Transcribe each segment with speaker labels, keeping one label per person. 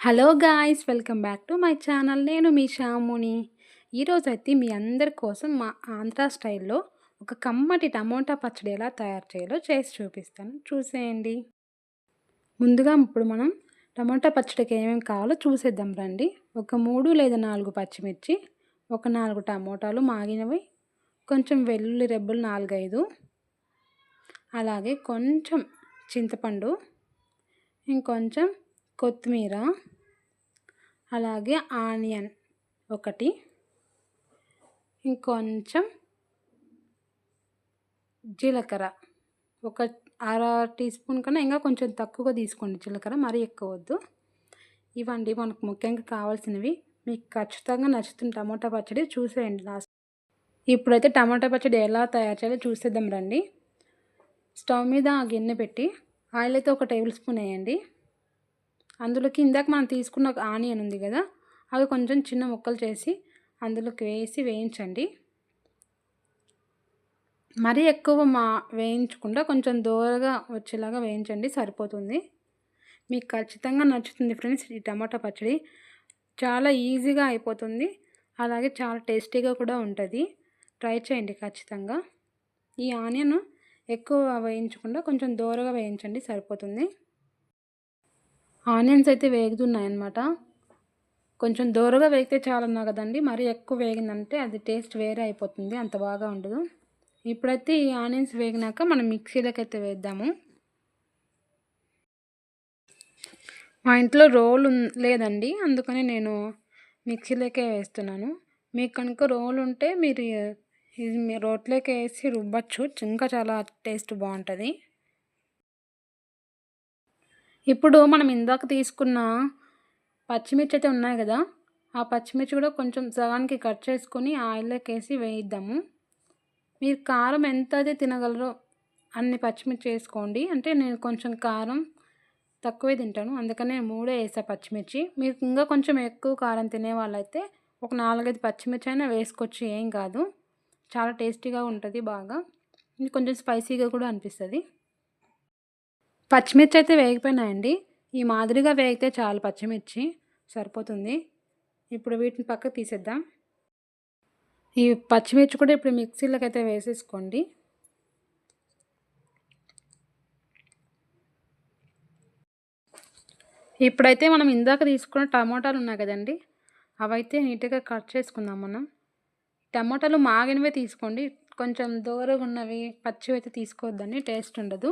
Speaker 1: Hello guys welcome back to my channel. నేను మీ షాముని ఈరోజు అయితే మీ అందరి కోసం మా ఆంధ్ర స్టైల్లో ఒక కమ్మటి టమోటా పచ్చడి ఎలా తయారు చేయాలో చేసి చూపిస్తాను. చూసేయండి. ముందుగా ఇప్పుడు మనం టమోటా పచ్చడికి ఏమేమి కావాలో చూసేద్దాం రండి. ఒక మూడు లేదా నాలుగు పచ్చిమిర్చి ఒక నాలుగు టమోటాలు మాగినవి కొంచెం వెల్లుల్లి రెబ్బలు నాలుగైదు అలాగే కొంచెం చింతపండు ఇంకొంచెం కొత్తిమీర అలాగే ఆనియన్ ఒకటి ఇంకొంచెం జీలకర్ర. ఒక అర టీ స్పూన్ కన్నా ఇంకా కొంచెం తక్కువగా తీసుకోండి జీలకర్ర మరీ ఎక్కువ వద్దు. ఇవండి మనకు ముఖ్యంగా కావాల్సినవి. మీకు ఖచ్చితంగా నచ్చుతుంది టమాటా పచ్చడి చూసేయండి లాస్ట్. ఇప్పుడైతే టమాటా పచ్చడి ఎలా తయారు చేయాలో చూసేద్దాం రండి. స్టవ్ మీద ఆ గిన్నె పెట్టి ఆయిల్ అయితే ఒక టేబుల్ స్పూన్ వేయండి. అందులోకి ఇందాక మనం తీసుకున్న ఆనియన్ ఉంది కదా అవి కొంచెం చిన్న ముక్కలు చేసి అందులోకి వేసి వేయించండి. మరీ ఎక్కువ మా వేయించకుండా కొంచెం దూరగా వచ్చేలాగా వేయించండి సరిపోతుంది. మీకు ఖచ్చితంగా నచ్చుతుంది ఫ్రెండ్స్ ఈ టమాటా పచ్చడి. చాలా ఈజీగా అయిపోతుంది అలాగే చాలా టేస్టీగా కూడా ఉంటుంది. ట్రై చేయండి ఖచ్చితంగా. ఈ ఆనియన్ ఎక్కువ వేయించకుండా కొంచెం దూరగా వేయించండి సరిపోతుంది. ఆనియన్స్ అయితే వేగుతున్నాయన్నమాట. కొంచెం దూరగా వేగితే చాలన్నా కదండి మరీ ఎక్కువ వేగిందంటే అది టేస్ట్ వేరే అయిపోతుంది అంత బాగా ఉండదు. ఇప్పుడైతే ఈ ఆనియన్స్ వేగినాక మనం మిక్సీలోకి అయితే వేద్దాము. మా ఇంట్లో రోల్ లేదండి అందుకని నేను మిక్సీలోకే వేస్తున్నాను. మీకు కనుక రోల్ ఉంటే మీరు ఇది మీ రోట్లోకి వేసి రుబ్బచ్చు ఇంకా చాలా టేస్ట్ బాగుంటుంది. ఇప్పుడు మనం ఇందాక తీసుకున్న పచ్చిమిర్చి అయితే ఉన్నాయి కదా ఆ పచ్చిమిర్చి కూడా కొంచెం సగానికి కట్ చేసుకొని ఆయిల్లోకి వేసి వేయిద్దాము. మీరు కారం ఎంత అయితే తినగలరో అన్ని పచ్చిమిర్చి వేసుకోండి. అంటే నేను కొంచెం కారం తక్కువే తింటాను అందుకనే మూడే వేసా పచ్చిమిర్చి. మీరు ఇంకా కొంచెం ఎక్కువ కారం తినే వాళ్ళైతే ఒక నాలుగైదు పచ్చిమిర్చి అయినా వేసుకోవచ్చు ఏం కాదు. చాలా టేస్టీగా ఉంటుంది బాగా. కొంచెం స్పైసీగా కూడా అనిపిస్తుంది. పచ్చిమిర్చి అయితే వేగిపోయినాయండి ఈ మాదిరిగా వేగితే చాలు పచ్చిమిర్చి సరిపోతుంది. ఇప్పుడు వీటిని పక్కకు తీసేద్దాం. ఈ పచ్చిమిర్చి కూడా ఇప్పుడు మిక్సీలోకి అయితే వేసేసుకోండి. ఇప్పుడైతే మనం ఇందాక తీసుకున్న టమాటాలు ఉన్నాయి కదండి. అవైతే నీట్గా కట్ చేసుకుందాం మనం. టమాటాలు మాగినవే తీసుకోండి. కొంచెం దూరగా ఉన్నవి పచ్చివి అయితే తీసుకోవద్దండి. టేస్ట్ ఉండదు.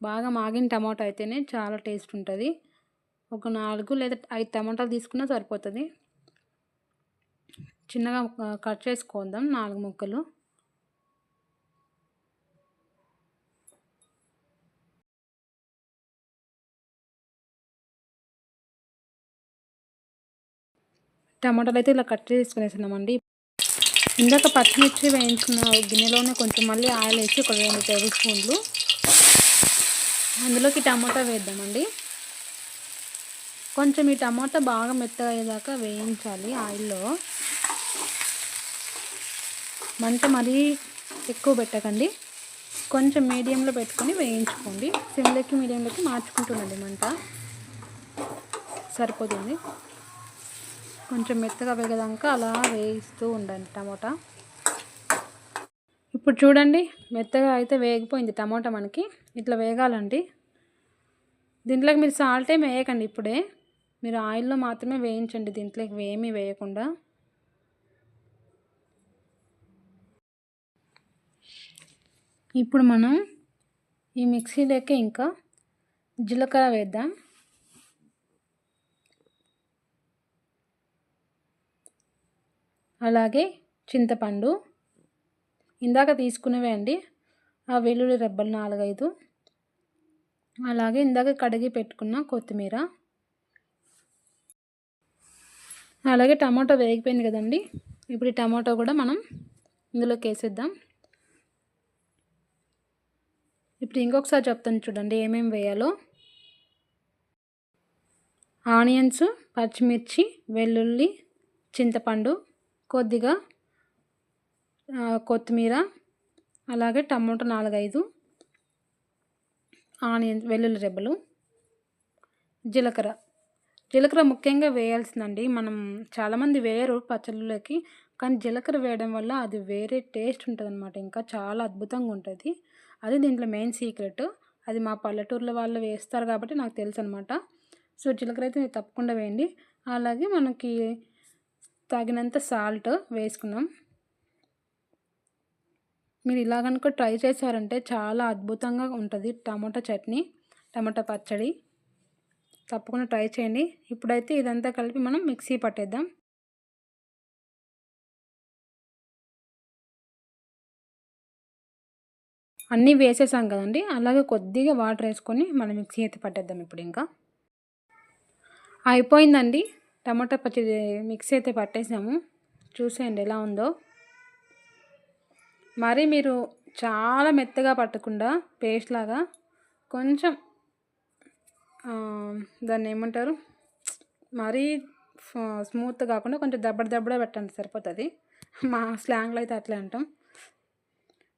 Speaker 1: బాగా మాగిన టమాటా అయితేనే చాలా టేస్ట్ ఉంటుంది. ఒక నాలుగు లేదా ఐదు టమాటాలు తీసుకున్నా సరిపోతుంది. చిన్నగా కట్ చేసుకుందాం నాలుగు ముక్కలు. టమాటాలు అయితే ఇలా కట్ చేసుకునేసినామండి ఇందాక పచ్చిమిర్చి వేయించిన గిన్నెలోనే కొంచెం మళ్ళీ ఆయిల్ వేసి ఒక రెండు టేబుల్ స్పూన్లు అందులోకి టమాటా వేద్దామండి. కొంచెం ఈ టమాటా బాగా మెత్తగా అయ్యేదాకా వేయించాలి ఆయిల్లో. మంట మరీ ఎక్కువ పెట్టకండి. కొంచెం మీడియంలో పెట్టుకొని వేయించుకోండి. సిమ్లోకి మీడియంలోకి మార్చుకుంటుండండి మంట. సరిపోతుంది. కొంచెం మెత్తగా వేగదాక అలా వేయిస్తూ ఉండండి టమాటా. ఇప్పుడు చూడండి మెత్తగా అయితే వేగిపోయింది టమోటా మనకి. ఇట్లా వేగాలండి. దీంట్లోకి మీరు సాల్ట్ ఏమి వేయకండి ఇప్పుడే. మీరు ఆయిల్లో మాత్రమే వేయించండి దీంట్లోకి ఏమీ వేయకుండా. ఇప్పుడు మనం ఈ మిక్సీలోకి ఇంకా జీలకర్ర వేద్దాం. అలాగే చింతపండు. ఇందాక తీసుకునేవే అండి. ఆ వెల్లుల్లి రెబ్బలు నాలుగైదు. అలాగే ఇందాక కడిగి పెట్టుకున్న కొత్తిమీర. అలాగే టమాటో వేగిపోయింది కదండి. ఇప్పుడు ఈ టమాటో కూడా మనం ఇందులోకి వేసేద్దాం. ఇప్పుడు ఇంకొకసారి చెప్తాను చూడండి ఏమేమి వేయాలో. ఆనియన్స్ పచ్చిమిర్చి వెల్లుల్లి చింతపండు కొద్దిగా కొత్తిమీర అలాగే టమోటా నాలుగైదు ఆనియన్ వెల్లుల్లి రెబ్బలు జీలకర్ర. జీలకర్ర ముఖ్యంగా వేయాల్సిందండి. మనం చాలామంది వేయరు పచ్చళ్ళలోకి కానీ జీలకర్ర వేయడం వల్ల అది వేరే టేస్ట్ ఉంటుంది అనమాట ఇంకా చాలా అద్భుతంగా ఉంటుంది. అది దీంట్లో మెయిన్ సీక్రెట్. అది మా పల్లెటూర్ల వాళ్ళు వేస్తారు కాబట్టి నాకు తెలుసు అనమాట సో జీలకర్ర అయితే తప్పకుండా వేయండి. అలాగే మనకి తగినంత సాల్ట్ వేసుకున్నాం. మీరు ఇలా కనుక ట్రై చేశారంటే చాలా అద్భుతంగా ఉంటుంది టమాటా చట్నీ టమాటా పచ్చడి. తప్పకుండా ట్రై చేయండి. ఇప్పుడైతే ఇదంతా కలిపి మనం మిక్సీ పట్టేద్దాం. అన్నీ వేసేసాం కదండి. అలాగే కొద్దిగా వాటర్ వేసుకొని మనం మిక్సీ అయితే పట్టేద్దాం ఇప్పుడు ఇంకా. అయిపోయిందండి. టమాటా పచ్చడి మిక్సీ అయితే పట్టేసాము. చూసేయండి ఎలా ఉందో. మరి మీరు చాలా మెత్తగా పట్టకుండా పేస్ట్ లాగా కొంచెం దాన్ని ఏమంటారు? మరీ స్మూత్ కాకుండా కొంచెం దబ్బడ దబ్బడ పెట్టండి సరిపోతుంది. మా స్లాంగ్లో అయితే అట్లే అంటాం.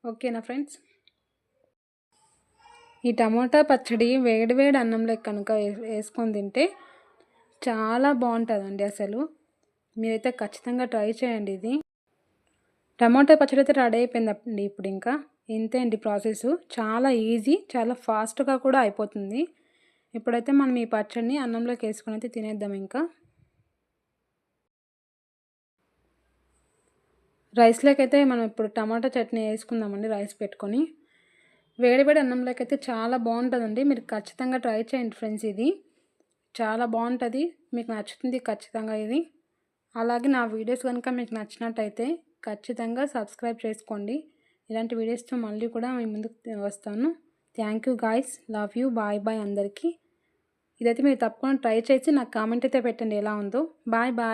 Speaker 1: ఓకేనా ఫ్రెండ్స్? ఈ టమాటా పచ్చడి వేడి వేడి అన్నంలో కనుక వేసుకొని తింటే చాలా బాగుంటుందండి అసలు. మీరైతే ఖచ్చితంగా ట్రై చేయండి ఇది. టమాటా పచ్చడి అయితే రెడీ అయిపోయిందండి ఇప్పుడు ఇంకా. ఇంతే అండి ప్రాసెస్. చాలా ఈజీ చాలా ఫాస్ట్గా కూడా అయిపోతుంది. ఇప్పుడైతే మనం ఈ పచ్చడిని అన్నంలోకి వేసుకుని అయితే తినేద్దాం ఇంకా. రైస్లోకి అయితే మనం ఇప్పుడు టమాటా చట్నీ వేసుకుందామండి రైస్ పెట్టుకొని. వేడివేడి అన్నంలోకి అయితే చాలా బాగుంటుందండి. మీరు ఖచ్చితంగా ట్రై చేయండి ఫ్రెండ్స్ ఇది. చాలా బాగుంటుంది. మీకు నచ్చుతుంది ఖచ్చితంగా ఇది. అలాగే నా వీడియోస్ కనుక మీకు నచ్చినట్టయితే ఖచ్చితంగా సబ్స్క్రైబ్ చేసుకోండి. ఇలాంటి వీడియోస్తో మళ్ళీ కూడా మీ ముందుకు వస్తాను. Thank you guys love you bye bye అందరికీ. ఇదైతే మీరు తప్పకుండా ట్రై చేసి నాకు కామెంట్ అయితే పెట్టండి ఎలా ఉందో. Bye bye